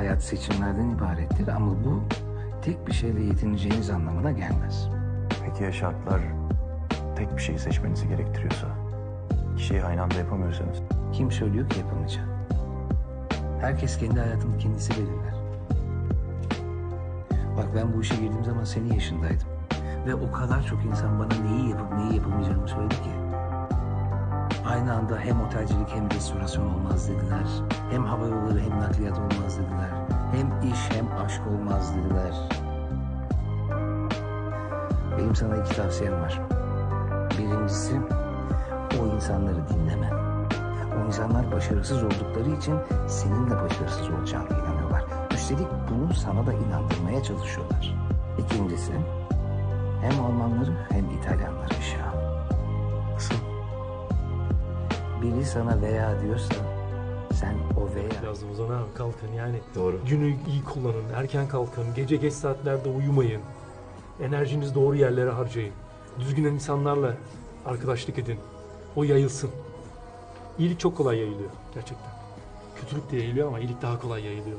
Hayat seçimlerden ibarettir ama bu tek bir şeyle yetineceğiniz anlamına gelmez. Peki ya şartlar tek bir şeyi seçmenizi gerektiriyorsa? İki şeyi aynı anda yapamıyorsanız? Kim söylüyor ki yapamayacak? Herkes kendi hayatını kendisi belirler. Bak ben bu işe girdiğim zaman senin yaşındaydım. Ve o kadar çok insan bana neyi yapıp neyi yapamayacağımı söyledi ki. Aynı anda hem otelcilik hem restorasyon olmaz dediler. Hem hava hem nakliyat olmaz dediler. Hem iş hem aşk olmaz dediler. Benim sana iki tavsiyem var. Birincisi o insanları dinleme. O insanlar başarısız oldukları için senin de başarısız olacağına inanıyorlar. Üstelik bunu sana da inandırmaya çalışıyorlar. İkincisi hem Almanları hem İtalyanları. Nasıl? Biri sana veya diyorsa sen o veya da Ozan abi kalkın yani. Doğru. Günü iyi kullanın, erken kalkın, gece geç saatlerde uyumayın. Enerjinizi doğru yerlere harcayın. Düzgün insanlarla arkadaşlık edin. O yayılsın. İyilik çok kolay yayılıyor gerçekten. Kötülük de yayılıyor ama iyilik daha kolay yayılıyor.